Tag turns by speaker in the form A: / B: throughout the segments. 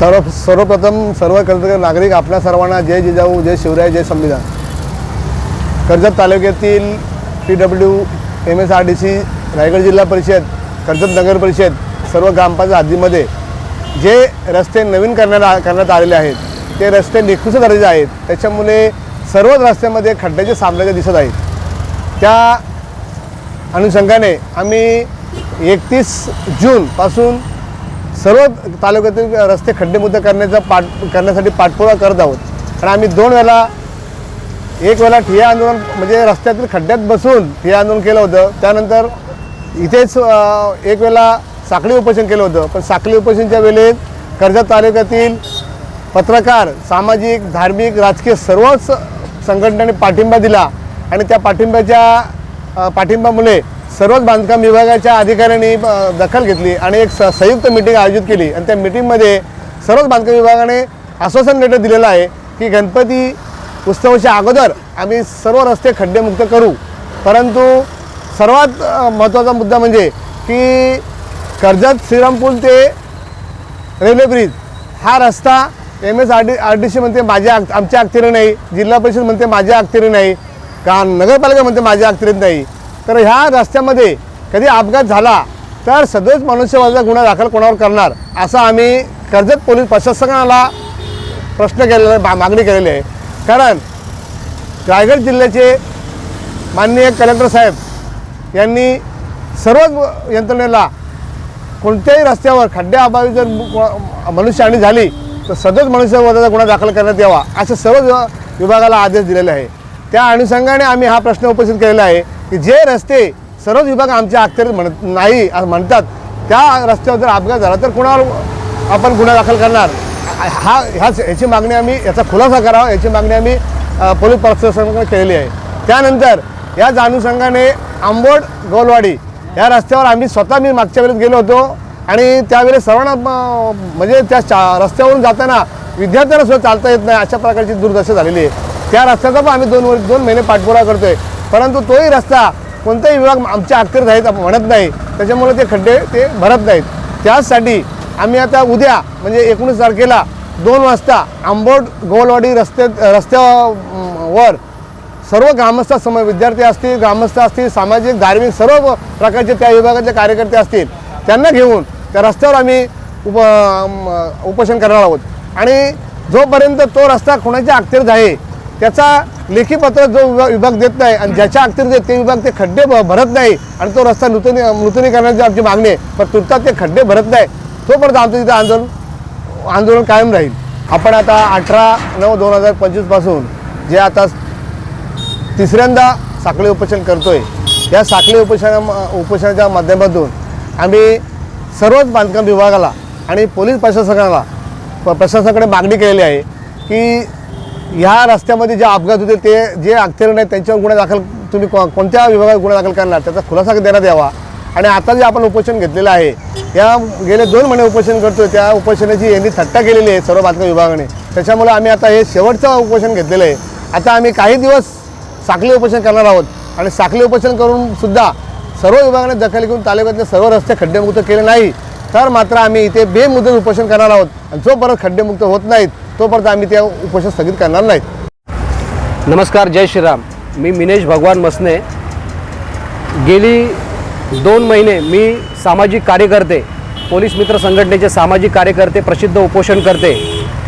A: सर्व सर्वप्रथम सर्व कर्जत नागरिक आपल्या सर्वांना जय जिजाऊ जय शिवराय जय संविधान. कर्जत तालुक्यातील P W M S R D C Raigad जिल्हा परिषद कर्जत नगर परिषद सर्व ग्रामपंचायत हद्दीमध्ये जे रस्ते नवीन करण्यात आ- करण्यात आलेले आहेत ते रस्ते निकृष्ट दर्जाचे आहेत त्याच्यामुळे सर्वच रस्त्यामध्ये खड्ड्याचे साम्राज्य दिसत आहेत त्या अनुषंगाने आम्ही एकतीस जूनपासून सर्व तालुक्यातील रस्ते खड्डेमुक्त करण्याचा पाठ करण्यासाठी पाठपुरावा करत आहोत. आणि आम्ही दोन वेळा एक वेळा ठिया आंदोलन म्हणजे रस्त्यातील खड्ड्यात बसून ठिया आंदोलन केलं होतं. त्यानंतर इथेच एक वेळा साखळी उपोषण केलं होतं. पण साखळी उपोषणच्या वेळेत कर्जत तालुक्यातील पत्रकार सामाजिक धार्मिक राजकीय सर्वच संघटनांनी पाठिंबा दिला. आणि त्या पाठिंब्याच्या पाठिंबामुळे पाठिंब्यामुळे सर्वच बांधकाम विभागाच्या अधिकाऱ्यांनी दखल घेतली आणि एक स संयुक्त मिटिंग आयोजित केली. आणि त्या मिटिंगमध्ये सर्वच बांधकाम विभागाने आश्वासन लेटर दिलेलं आहे की गणपती उत्सवाच्या अगोदर आम्ही सर्व रस्ते खड्डेमुक्त करू. परंतु सर्वात महत्त्वाचा मुद्दा म्हणजे की कर्जत श्रीरामपूल ते रेल्वे ब्रिज हा रस्ता M S R D R D C म्हणते माझ्या आमच्या अखत्यारीत नाही जिल्हा परिषद म्हणते माझ्या अखत्यारीत नाही का नगरपालिका म्हणते माझ्या अखत्यारीत नाही. तर ह्या रस्त्यामध्ये कधी अपघात झाला तर सदोष मनुष्यवादाचा गुन्हा दाखल कोणावर करणार असं आम्ही कर्जत पोलीस प्रशासनाला प्रश्न केलेला आहे, मा- मागणी केलेली आहे. कारण रायगड जिल्ह्याचे माननीय कलेक्टर साहेब यांनी सर्वच यंत्रणेला कोणत्याही रस्त्यावर खड्ड्याअभावी जर मनुष्यहानी झाली तर सदोष मनुष्यवधाचा गुन्हा दाखल करण्यात यावा असे सर्व विभागाला आदेश दिलेले आहे. त्या अनुषंगाने आम्ही हा प्रश्न उपस्थित केलेला आहे. की जे रस्ते सर्वच विभाग आमच्या अखत्यारीत म्हणत नाही म्हणतात त्या रस्त्यावर जर अपघात झाला तर कुणावर आपण गुन्हा दाखल करणार? हा ह्याच याची मागणी आम्ही याचा खुलासा करावा याची मागणी आम्ही पोलीस प्रशासनाकडे केलेली आहे. त्यानंतर याच अनुषंगाने आंबोड गोलवाडी या रस्त्यावर आम्ही स्वतः मी मागच्या वेळेस गेलो होतो आणि त्यावेळेस सर्वांना म्हणजे त्या चा रस्त्यावरून जाताना विद्यार्थ्यांना सुद्धा चालता येत नाही अशा प्रकारची दुर्दशा झालेली आहे. त्या रस्त्याचा पण आम्ही दोन दोन महिने पाठपुरावा करतोय. परंतु तोही रस्ता कोणताही विभाग आमच्या अखत्यारीत आहेत म्हणत नाही. त्याच्यामुळे ते खड्डे ते भरत नाहीत. त्याचसाठी आम्ही आता उद्या म्हणजे एकोणीस तारखेला दोन वाजता आंबोट गोलवाडी रस्ते रस्त्यावर सर्व ग्रामस्थासमोर विद्यार्थी असतील ग्रामस्थ असतील सामाजिक धार्मिक सर्व प्रकारचे त्या विभागाचे कार्यकर्ते असतील त्यांना घेऊन त्या रस्त्यावर आम्ही उप उपोषण करणार आहोत. आणि जोपर्यंत तो रस्ता कोणाच्या अखत्यारीत आहे त्याचा लेखी पत्र जो विभाग विभाग देत नाही आणि ज्याच्या अखत्यारीत ते विभाग ते खड्डे भरत नाही आणि तो रस्ता नूतनी नूतनीकरणाची आमची मागणी आहे पण तुर्तात ते खड्डे भरत नाही. तोपर्यंत आमचं तिथं आंदोलन आंदोलन कायम राहील. आपण आता अठरा नऊ दोन हजार पंचवीसपासून जे आता तिसऱ्यांदा साखळी उपोषण करतो आहे या साखळी उपोषणा उपोषणाच्या माध्यमातून आम्ही सर्वच बांधकाम विभागाला आणि पोलीस प्रशासनाला प्रशासनाकडे मागणी केलेली आहे की ह्या रस्त्यामध्ये जे अपघात होते ते जे अख्तेर नाही त्यांच्यावर गुन्हा दाखल तुम्ही को कोणत्या विभागात गुन्हा दाखल करणार? त्याचा खुलासा देण्यात यावा. आणि आता जे आपण उपोषण घेतलेलं आहे या गेले दोन महिने उपोषण करतो त्या उपोषणाची यांनी थट्टा केलेली आहे सर्व बातम्या विभागाने. त्याच्यामुळे आम्ही आता हे शेवटचं उपोषण घेतलेलं आहे. आता आम्ही काही दिवस साखळी उपोषण करणार आहोत. आणि साखळी उपोषण करून सुद्धा सर्व विभागाने दखल घेऊन तालुक्यातले सर्व रस्ते खड्डेमुक्त केले नाही. तर मात्र आम्ही इथे बेमुदत उपोषण करणार आहोत. आणि जोपर्यंत खड्डेमुक्त होत नाहीत तोपर्यंत आम्ही त्या उपोषण स्थगित करणार नाहीत.
B: नमस्कार जय श्रीराम. मी मिनेश भगवान मसने. गेली दोन महिने मी सामाजिक कार्यकर्ते पोलीस मित्र संघटनेचे सामाजिक कार्यकर्ते प्रसिद्ध उपोषण करते.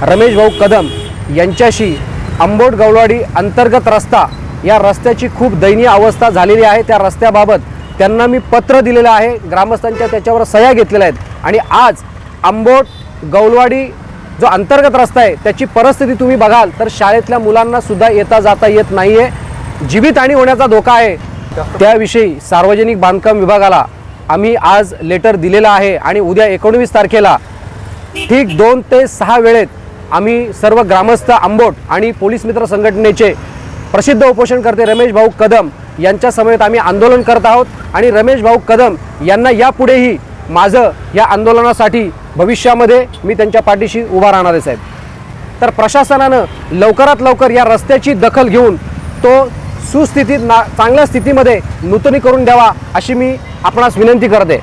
B: रमेश भाऊ कदम यांच्याशी आंबोट गवळवाडी अंतर्गत रस्ता या रस्त्याची खूप दयनीय अवस्था झालेली आहे. त्या रस्त्याबाबत त्यांना मी पत्र दिलेलं आहे. ग्रामस्थांच्या त्याच्यावर सह्या घेतलेल्या आहेत. आणि आज आंबोट गौलवाडी जो अंतर्गत रस्ता आहे त्याची परिस्थिती तुम्ही बघाल तर शाळेतल्या मुलांना सुद्धा येता जाता येत नाही आहे जीवितहानी होण्याचा धोका आहे. त्याविषयी सार्वजनिक बांधकाम विभागाला आम्ही आज लेटर दिलेलं आहे आणि उद्या एकोणवीस तारखेला ठीक दोन ते सहा वेळेत आम्ही सर्व ग्रामस्थ आंबोट आणि पोलीस मित्र संघटनेचे प्रसिद्ध उपोषणकर्ते रमेश भाऊ कदम यांच्या समेत आम्ही आंदोलन करत आहोत. आणि रमेश भाऊ कदम यांना यापुढेही माझं या आंदोलनासाठी भविष्यामध्ये मी त्यांच्या पाठीशी उभा राहणार आहे साहेब. तर प्रशासनानं लवकरात लवकर या रस्त्याची दखल घेऊन तो सुस्थितीत ना चांगल्या स्थितीमध्ये नूतनी करून द्यावा अशी मी आपणास विनंती करते.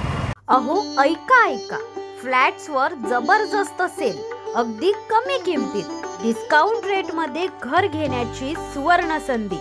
C: अहो ऐका ऐका. फ्लॅट्सवर जबरदस्त सेल अगदी कमी किमतीत. डिस्काउंट रेटमध्ये घर घेण्याची सुवर्ण संधी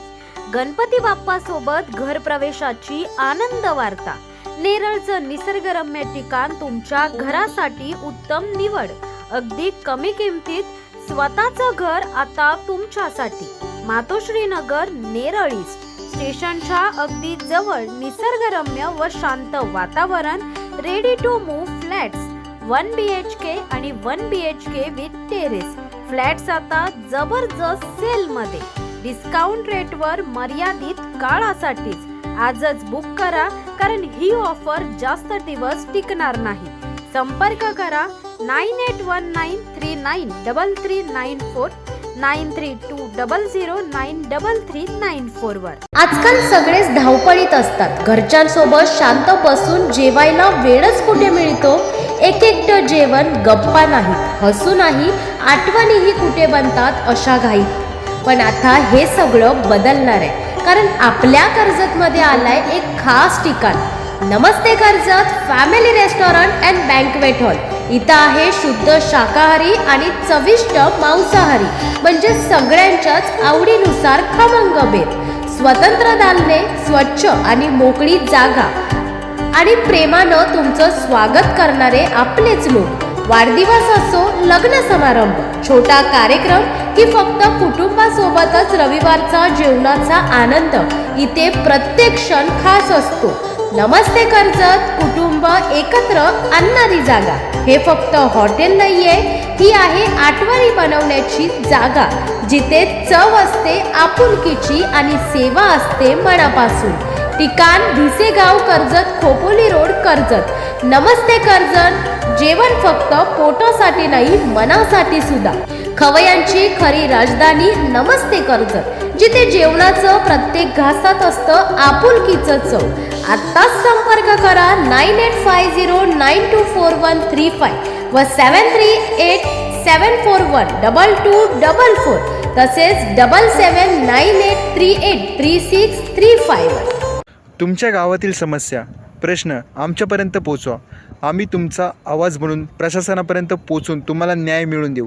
C: गणपती बाप्पा सोबत घर प्रवेशाची आनंद वार्ता. नेरळचं निसर्गरम्य ठिकाण तुमच्या घरासाठी उत्तम निवड. अगदी कमी किमतीत स्वतःचं घर आता तुमच्यासाठी. मातोश्री नगर नेरळ ईस्ट. स्टेशनच्या अगदी जवळ निसर्गरम्य व शांत वातावरण ready to move flats one B H K आणि one B H K with terrace flats आता जबरदस्त सेल मध्ये. डिस्काउंट रेटवर मर्यादित काळासाठीच. आजच बुक करा कारण ही ऑफर जास्त दिवस टिकणार नाही. संपर्क करा nine eight one nine three nine double three nine four nine three two double zero nine double three nine four वर.
D: आजकाल सगळेच धावपळीत असतात. घरच्यांसोबत शांत बसून जेवायला वेळच कुठे मिळतो? एक एकटं जेवण गप्पा नाही हसू नाही आठवणीही कुठे बनतात अशा घाईत. पण आता हे सगळं बदलणार आहे. कारण आपल्या कर्जतमध्ये आलाय एक खास ठिकाण. Namaste Karjat family restaurant and banquet hall इथं आहे शुद्ध शाकाहारी आणि चविष्ट मांसाहारी. म्हणजे सगळ्यांच्याच आवडीनुसार खमंग बेत. स्वतंत्र दालने स्वच्छ आणि मोकळी जागा. आणि प्रेमानं तुमचं स्वागत करणारे आपलेच लोक. वाढदिवस असो लग्न समारंभ छोटा कार्यक्रम की फक्त कुटुंब कुटुंबासोबतच रविवारचा जेवणाचा आनंद. इथे प्रत्येक क्षण खास असतो. नमस्ते कर्जत कुटुंब एकत्र आणणारी जागा. हे फक्त हॉटेल नाहीये ही आहे आठवणी बनवण्याची जागा जिथे चव असते आपुलकीची आणि सेवा असते मनापासून. ठिकाण भिसेगाव कर्जत खोपोली रोड कर्जत. नमस्ते कर्जत जेवण फक्त पोटासाठी नाही मनासाठी सुद्धा. खवयांची खरी राजधानी नमस्ते कर्जत जिथे जेवणाचं प्रत्येक घासात असतं आपुलकीचं चव. आत्ताच संपर्क करा nine eight five zero nine two four one three five व seven three eight seven four one double two double four तसेच double seven nine eight three eight three six three फायवर
E: तुमच्या गावातील समस्या प्रश्न आमच्यापर्यंत पोचवा. आम्ही तुमचा आवाज म्हणून प्रशासनापर्यंत पोचून तुम्हाला न्याय मिळवून देऊ.